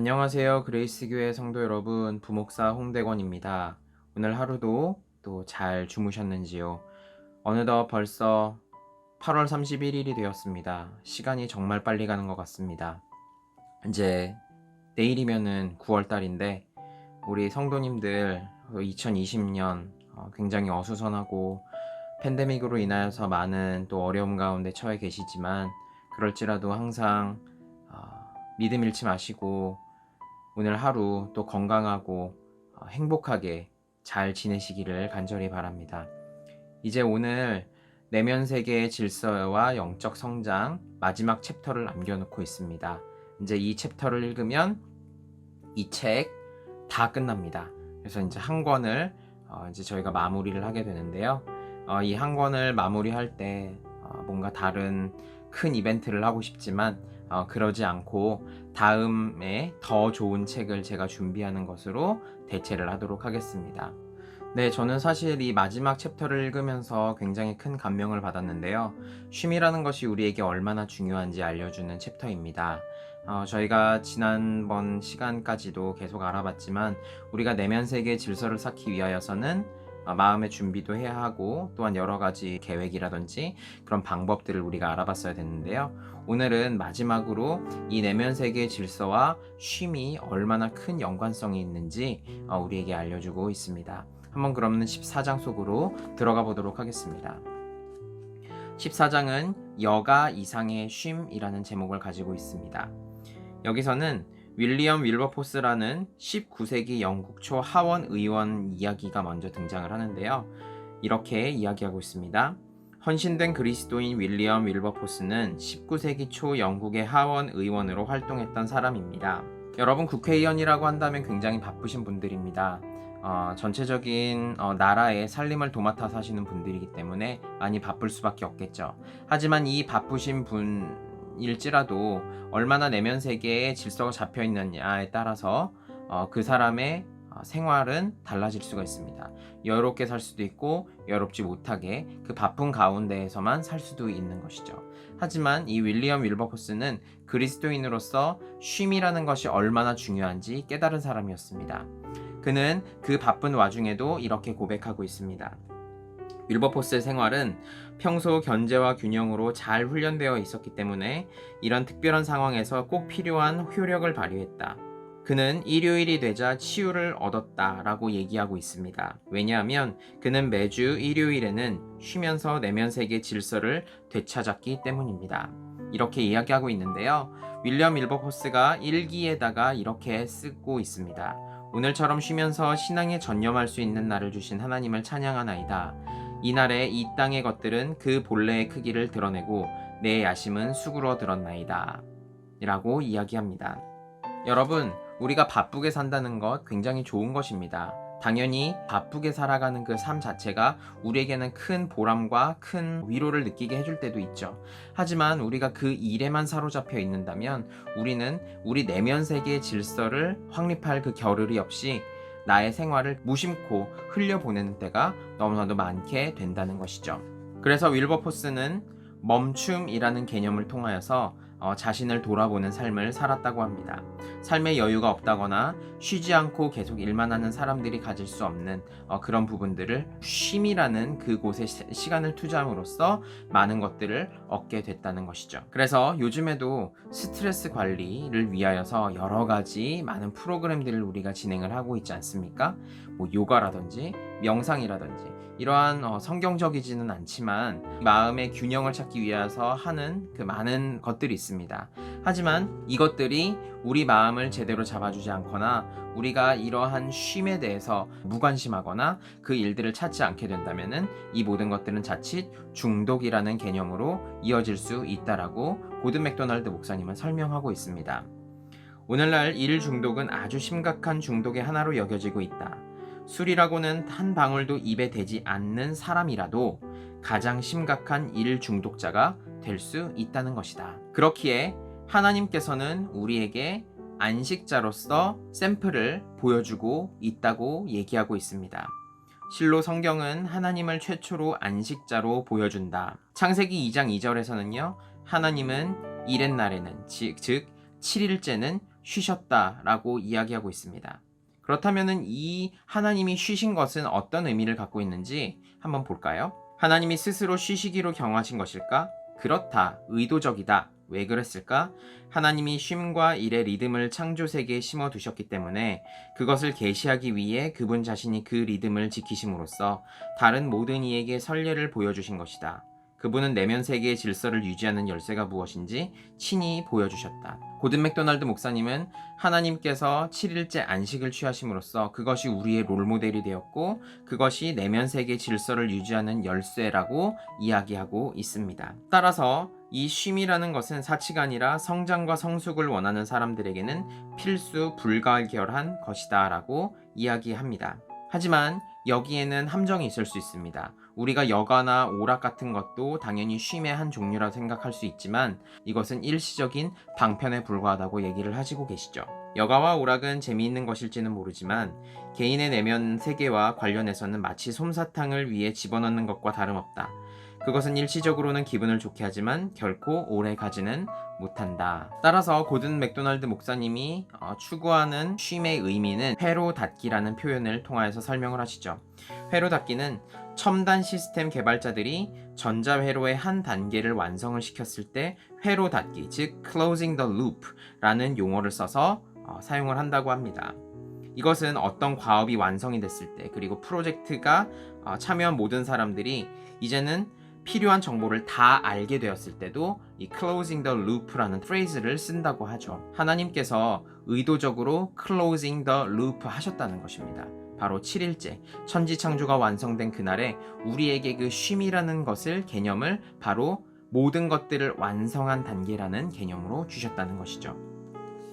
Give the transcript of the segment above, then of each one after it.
안녕하세요. 그레이스 교회 성도 여러분, 부목사 홍대건입니다. 오늘 하루도 또 잘 주무셨는지요? 어느덧 벌써 8월 31일이 되었습니다. 시간이 정말 빨리 가는 것 같습니다. 이제 내일이면은 9월 달인데 우리 성도님들 2020년 어, 굉장히 어수선하고 팬데믹으로 인하여서 많은 또 어려움 가운데 처해 계시지만 그럴지라도 항상 어, 믿음 잃지 마시고 오늘 하루 또 건강하고 어, 행복하게 잘 지내시기를 간절히 바랍니다. 이제 오늘 내면 세계의 질서와 영적 성장 마지막 챕터를 남겨놓고 있습니다. 이제 이 챕터를 읽으면 이 책 다 끝납니다. 그래서 이제 한 권을 어, 이제 저희가 마무리를 하게 되는데요. 어, 이 한 권을 마무리할 때 어, 뭔가 다른 큰 이벤트를 하고 싶지만 어, 그러지 않고 다음에 더 좋은 책을 제가 준비하는 것으로 대체를 하도록 하겠습니다. 네, 저는 사실 이 마지막 챕터를 읽으면서 굉장히 큰 감명을 받았는데요. 쉼이라는 것이 우리에게 얼마나 중요한지 알려주는 챕터입니다. 어, 저희가 지난번 시간까지도 계속 알아봤지만 우리가 내면 세계의 질서를 쌓기 위하여서는 어, 마음의 준비도 해야 하고 또한 여러 가지 계획이라든지 그런 방법들을 우리가 알아봤어야 됐는데요. 오늘은 마지막으로 이 내면 세계의 질서와 쉼이 얼마나 큰 연관성이 있는지 어, 우리에게 알려주고 있습니다. 한번 그러면 14장 속으로 들어가 보도록 하겠습니다. 14장은 여가 이상의 쉼이라는 제목을 가지고 있습니다. 여기서는 윌리엄 윌버포스라는 19세기 영국 초 하원 의원 이야기가 먼저 등장을 하는데요. 이렇게 이야기하고 있습니다. 헌신된 그리스도인 윌리엄 윌버포스는 19세기 초 영국의 하원 의원으로 활동했던 사람입니다. 여러분 국회의원이라고 한다면 굉장히 바쁘신 분들입니다. 어, 전체적인 어, 나라의 살림을 도맡아 사시는 분들이기 때문에 많이 바쁠 수밖에 없겠죠. 하지만 이 바쁘신 분 일지라도 얼마나 내면 세계에 질서가 잡혀 있느냐에 따라서 어, 그 사람의 어, 생활은 달라질 수가 있습니다. 여롭게 살 수도 있고 여롭지 못하게 그 바쁜 가운데에서만 살 수도 있는 것이죠. 하지만 이 윌리엄 윌버포스는 그리스도인으로서 쉼이라는 것이 얼마나 중요한지 깨달은 사람이었습니다. 그는 그 바쁜 와중에도 이렇게 고백하고 있습니다. 윌버포스의 생활은 평소 견제와 균형으로 잘 훈련되어 있었기 때문에 이런 특별한 상황에서 꼭 필요한 효력을 발휘했다. 그는 일요일이 되자 치유를 얻었다 라고 얘기하고 있습니다. 왜냐하면 그는 매주 일요일에는 쉬면서 내면 세계 질서를 되찾았기 때문입니다. 이렇게 이야기하고 있는데요. 윌리엄 밀버포스가 일기에다가 이렇게 쓰고 있습니다. 오늘처럼 쉬면서 신앙에 전념할 수 있는 날을 주신 하나님을 찬양하나이다. 이날에 이 땅의 것들은 그 본래의 크기를 드러내고 내 야심은 수그러 들었나이다. 이라고 이야기합니다. 여러분, 우리가 바쁘게 산다는 것 굉장히 좋은 것입니다. 당연히 바쁘게 살아가는 그 삶 자체가 우리에게는 큰 보람과 큰 위로를 느끼게 해줄 때도 있죠. 하지만 우리가 그 일에만 사로잡혀 있는다면 우리는 우리 내면 세계의 질서를 확립할 그 겨를이 없이 나의 생활을 무심코 흘려보내는 때가 너무나도 많게 된다는 것이죠. 그래서 윌버포스는 멈춤이라는 개념을 통하여서 어, 자신을 돌아보는 삶을 살았다고 합니다. 삶에 여유가 없다거나 쉬지 않고 계속 일만 하는 사람들이 가질 수 없는 어, 그런 부분들을 쉼이라는 그곳에 시, 간을 투자함으로써 많은 것들을 얻게 됐다는 것이죠. 그래서 요즘에도 스트레스 관리를 위하여서 여러 가지 많은 프로그램들을 우리가 진행을 하고 있지 않습니까? 뭐 요가라든지 명상이라든지 이러한 어, 성경적이지는 않지만 마음의 균형을 찾기 위해서 하는 그 많은 것들이 있습니다. 하지만 이것들이 우리 마음을 제대로 잡아주지 않거나 우리가 이러한 쉼에 대해서 무관심하거나 그 일들을 찾지 않게 된다면은 이 모든 것들은 자칫 중독이라는 개념으로 이어질 수 있다라고 고든 맥도날드 목사님은 설명하고 있습니다. 오늘날 일 중독은 아주 심각한 중독의 하나로 여겨지고 있다. 술이라고는 한 방울도 입에 대지 않는 사람이라도 가장 심각한 일 중독자가 될 수 있다는 것이다. 그렇기에 하나님께서는 우리에게 안식자로서 샘플을 보여주고 있다고 얘기하고 있습니다. 실로 성경은 하나님을 최초로 안식자로 보여준다. 창세기 2장 2절에서는요, 하나님은 이렛 날에는 즉, 즉 7일째는 쉬셨다 라고 이야기하고 있습니다. 그렇다면 이 하나님이 쉬신 것은 어떤 의미를 갖고 있는지 한번 볼까요? 하나님이 스스로 쉬시기로 경하신 것일까? 그렇다. 의도적이다. 왜 그랬을까? 하나님이 쉼과 일의 리듬을 창조 세계에 심어 두셨기 때문에 그것을 계시하기 위해 그분 자신이 그 리듬을 지키심으로써 다른 모든 이에게 선례를 보여주신 것이다. 그분은 내면 세계의 질서를 유지하는 열쇠가 무엇인지 친히 보여주셨다. 고든 맥도날드 목사님은 하나님께서 7일째 안식을 취하심으로써 그것이 우리의 롤모델이 되었고 그것이 내면 세계 질서를 유지하는 열쇠라고 이야기하고 있습니다. 따라서 이 쉼이라는 것은 사치가 아니라 성장과 성숙을 원하는 사람들에게는 필수 불가결한 것이다 라고 이야기합니다. 하지만 여기에는 함정이 있을 수 있습니다. 우리가 여가나 오락 같은 것도 당연히 쉼의 한 종류라 생각할 수 있지만 이것은 일시적인 방편에 불과하다고 얘기를 하시고 계시죠. 여가와 오락은 재미있는 것일지는 모르지만 개인의 내면 세계와 관련해서는 마치 솜사탕을 위해 집어넣는 것과 다름없다. 그것은 일시적으로는 기분을 좋게 하지만 결코 오래 가지는 못한다. 따라서 고든 맥도날드 목사님이 어, 추구하는 쉼의 의미는 회로 닫기라는 표현을 통하여서 설명을 하시죠. 회로 닫기는 첨단 시스템 개발자들이 전자회로의 한 단계를 완성을 시켰을 때 회로 닫기, 즉 closing the loop라는 용어를 써서 어, 사용을 한다고 합니다. 이것은 어떤 과업이 완성이 됐을 때 그리고 프로젝트가 어, 참여한 모든 사람들이 이제는 필요한 정보를 다 알게 되었을 때도 이 closing the loop라는 phrase를 쓴다고 하죠. 하나님께서 의도적으로 closing the loop 하셨다는 것입니다. 바로 7일째 천지 창조가 완성된 그날에 우리에게 그 쉼이라는 것을 개념을 바로 모든 것들을 완성한 단계라는 개념으로 주셨다는 것이죠.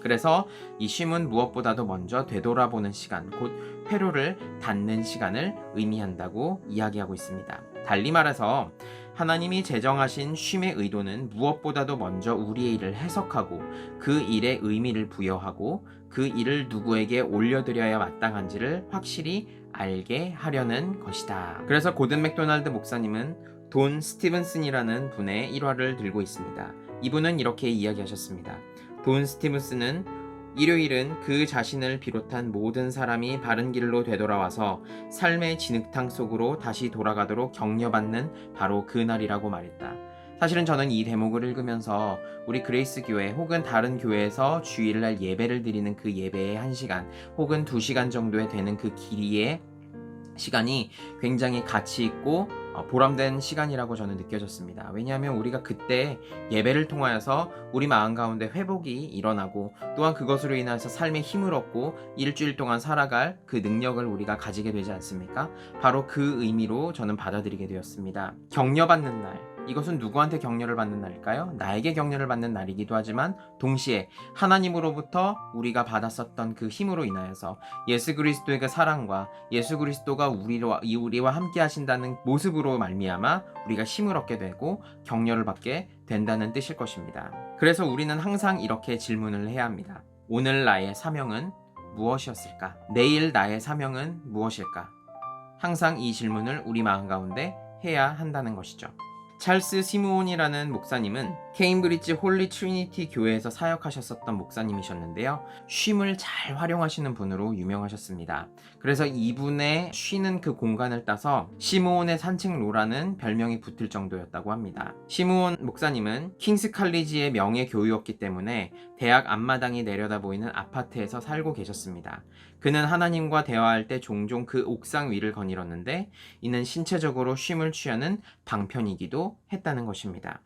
그래서 이 쉼은 무엇보다도 먼저 되돌아보는 시간, 곧 회로를 닫는 시간을 의미한다고 이야기하고 있습니다. 달리 말해서 하나님이 제정하신 쉼의 의도는 무엇보다도 먼저 우리의 일을 해석하고 그 일에 의미를 부여하고 그 일을 누구에게 올려드려야 마땅한지를 확실히 알게 하려는 것이다. 그래서 고든 맥도날드 목사님은 돈 스티븐슨이라는 분의 일화를 들고 있습니다. 이분은 이렇게 이야기하셨습니다. 돈 스티븐슨은 일요일은 그 자신을 비롯한 모든 사람이 바른 길로 되돌아와서 삶의 진흙탕 속으로 다시 돌아가도록 격려받는 바로 그 날이라고 말했다. 사실은 저는 이 대목을 읽으면서 우리 그레이스 교회 혹은 다른 교회에서 주일날 예배를 드리는 그 예배의 한 시간 혹은 두 시간 정도에 되는 그 길이의 시간이 굉장히 가치 있고 어, 보람된 시간이라고 저는 느껴졌습니다. 왜냐하면 우리가 그때 예배를 통하여서 우리 마음 가운데 회복이 일어나고 또한 그것으로 인해서 삶의 힘을 얻고 일주일 동안 살아갈 그 능력을 우리가 가지게 되지 않습니까? 바로 그 의미로 저는 받아들이게 되었습니다. 격려받는 날. 이것은 누구한테 격려를 받는 날일까요? 나에게 격려를 받는 날이기도 하지만 동시에 하나님으로부터 우리가 받았었던 그 힘으로 인하여서 예수 그리스도의 그 사랑과 예수 그리스도가 우리와 우리와 함께 하신다는 모습으로 말미암아 우리가 힘을 얻게 되고 격려를 받게 된다는 뜻일 것입니다. 그래서 우리는 항상 이렇게 질문을 해야 합니다. 오늘 나의 사명은 무엇이었을까? 내일 나의 사명은 무엇일까? 항상 이 질문을 우리 마음 가운데 해야 한다는 것이죠. 찰스 시무온이라는 목사님은 케임브리지 홀리 트리니티 교회에서 사역하셨었던 목사님이셨는데요. 쉼을 잘 활용하시는 분으로 유명하셨습니다. 그래서 이분의 쉬는 그 공간을 따서 시무온의 산책로라는 별명이 붙을 정도였다고 합니다. 시무온 목사님은 킹스 칼리지의 명예 교유였기 때문에 대학 앞마당이 내려다 보이는 아파트에서 살고 계셨습니다. 그는 하나님과 대화할 때 종종 그 옥상 위를 거닐었는데 이는 신체적으로 쉼을 취하는 방편이기도 했다는 것입니다.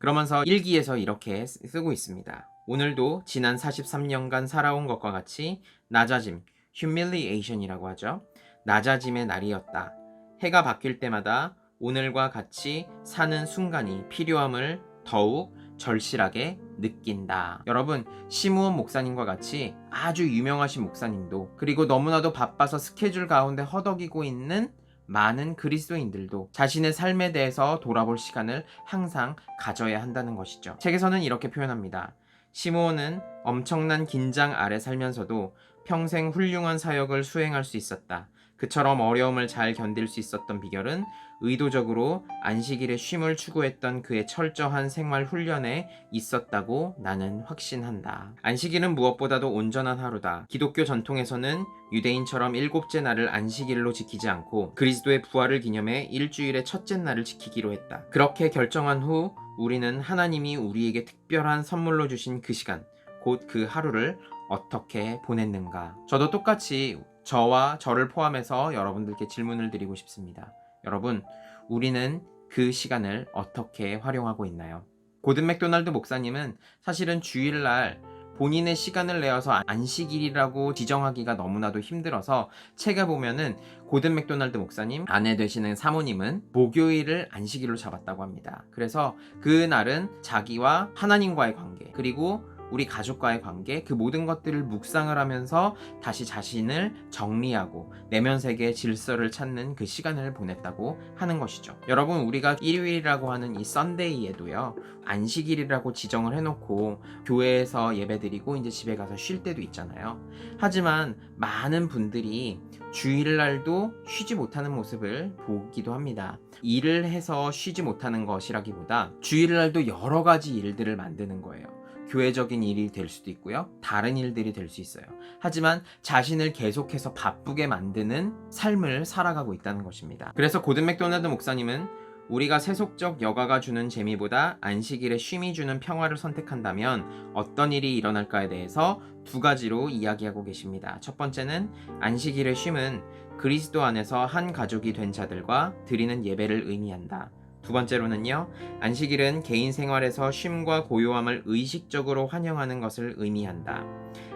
그러면서 일기에서 이렇게 쓰고 있습니다. 오늘도 지난 43년간 살아온 것과 같이 낮아짐, humiliation이라고 하죠. 낮아짐의 날이었다. 해가 바뀔 때마다 오늘과 같이 사는 순간이 필요함을 더욱 절실하게 느낀다. 여러분, 시무원 목사님과 같이 아주 유명하신 목사님도 그리고 너무나도 바빠서 스케줄 가운데 허덕이고 있는 많은 그리스도인들도 자신의 삶에 대해서 돌아볼 시간을 항상 가져야 한다는 것이죠. 책에서는 이렇게 표현합니다. 시므온은 엄청난 긴장 아래 살면서도 평생 훌륭한 사역을 수행할 수 있었다. 그처럼 어려움을 잘 견딜 수 있었던 비결은 의도적으로 안식일에 쉼을 추구했던 그의 철저한 생활 훈련에 있었다고 나는 확신한다. 안식일은 무엇보다도 온전한 하루다. 기독교 전통에서는 유대인처럼 일곱째 날을 안식일로 지키지 않고 그리스도의 부활을 기념해 일주일의 첫째 날을 지키기로 했다. 그렇게 결정한 후 우리는 하나님이 우리에게 특별한 선물로 주신 그 시간, 곧 그 하루를 어떻게 보냈는가? 저도 똑같이 저와 저를 포함해서 여러분들께 질문을 드리고 싶습니다. 여러분, 우리는 그 시간을 어떻게 활용하고 있나요? 고든 맥도날드 목사님은 사실은 주일날 본인의 시간을 내어서 안식일이라고 지정하기가 너무나도 힘들어서 책에 보면은 고든 맥도날드 목사님 아내 되시는 사모님은 목요일을 안식일로 잡았다고 합니다. 그래서 그 날은 자기와 하나님과의 관계 그리고 우리 가족과의 관계 그 모든 것들을 묵상을 하면서 다시 자신을 정리하고 내면 세계의 질서를 찾는 그 시간을 보냈다고 하는 것이죠. 여러분 우리가 일요일이라고 하는 이 썬데이에도요 안식일이라고 지정을 해놓고 교회에서 예배드리고 이제 집에 가서 쉴 때도 있잖아요. 하지만 많은 분들이 주일날도 쉬지 못하는 모습을 보기도 합니다. 일을 해서 쉬지 못하는 것이라기보다 주일날도 여러 가지 일들을 만드는 거예요. 교회적인 일이 될 수도 있고요. 다른 일들이 될 수 있어요. 하지만 자신을 계속해서 바쁘게 만드는 삶을 살아가고 있다는 것입니다. 그래서 고든 맥도날드 목사님은 우리가 세속적 여가가 주는 재미보다 안식일에 쉼이 주는 평화를 선택한다면 어떤 일이 일어날까에 대해서 두 가지로 이야기하고 계십니다. 첫 번째는 안식일의 쉼은 그리스도 안에서 한 가족이 된 자들과 드리는 예배를 의미한다. 두 번째로는요, 안식일은 개인 생활에서 쉼과 고요함을 의식적으로 환영하는 것을 의미한다.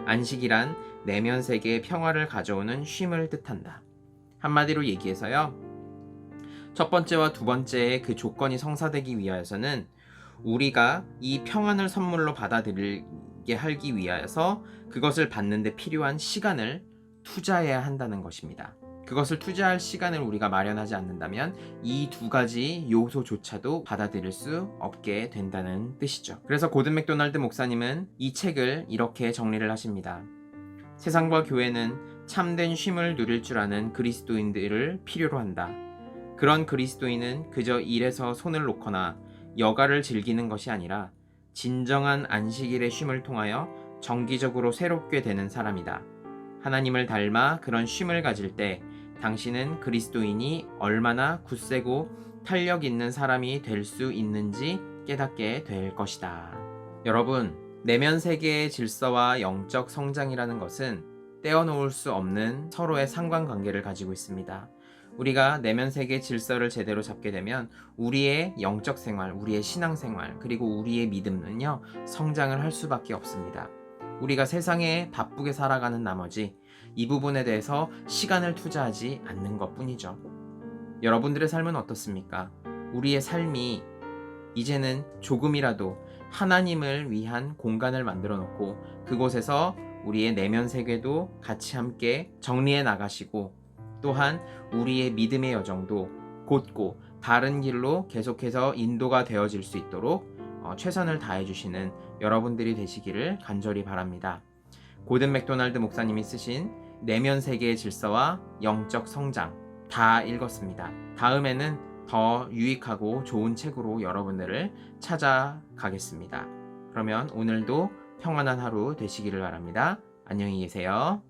안식이란 내면 세계의 평화를 가져오는 쉼을 뜻한다. 한마디로 얘기해서요, 첫 번째와 두 번째의 그 조건이 성사되기 위하여서는 우리가 이 평안을 선물로 받아들이게 하기 위하여서 그것을 받는데 필요한 시간을 투자해야 한다는 것입니다. 그것을 투자할 시간을 우리가 마련하지 않는다면 이 두 가지 요소조차도 받아들일 수 없게 된다는 뜻이죠. 그래서 고든 맥도날드 목사님은 이 책을 이렇게 정리를 하십니다. 세상과 교회는 참된 쉼을 누릴 줄 아는 그리스도인들을 필요로 한다. 그런 그리스도인은 그저 일에서 손을 놓거나 여가를 즐기는 것이 아니라 진정한 안식일의 쉼을 통하여 정기적으로 새롭게 되는 사람이다. 하나님을 닮아 그런 쉼을 가질 때 당신은 그리스도인이 얼마나 굳세고 탄력 있는 사람이 될 수 있는지 깨닫게 될 것이다. 여러분, 내면 세계의 질서와 영적 성장이라는 것은 떼어놓을 수 없는 서로의 상관관계를 가지고 있습니다. 우리가 내면 세계 질서를 제대로 잡게 되면 우리의 영적 생활, 우리의 신앙 생활, 그리고 우리의 믿음은요, 성장을 할 수밖에 없습니다. 우리가 세상에 바쁘게 살아가는 나머지 이 부분에 대해서 시간을 투자하지 않는 것 뿐이죠. 여러분들의 삶은 어떻습니까? 우리의 삶이 이제는 조금이라도 하나님을 위한 공간을 만들어 놓고 그곳에서 우리의 내면 세계도 같이 함께 정리해 나가시고 또한 우리의 믿음의 여정도 곧고 바른 길로 계속해서 인도가 되어질 수 있도록 어, 최선을 다해 주시는 여러분들이 되시기를 간절히 바랍니다. 고든 맥도날드 목사님이 쓰신 내면 세계의 질서와 영적 성장 다 읽었습니다. 다음에는 더 유익하고 좋은 책으로 여러분들을 찾아가겠습니다. 그러면 오늘도 평안한 하루 되시기를 바랍니다. 안녕히 계세요.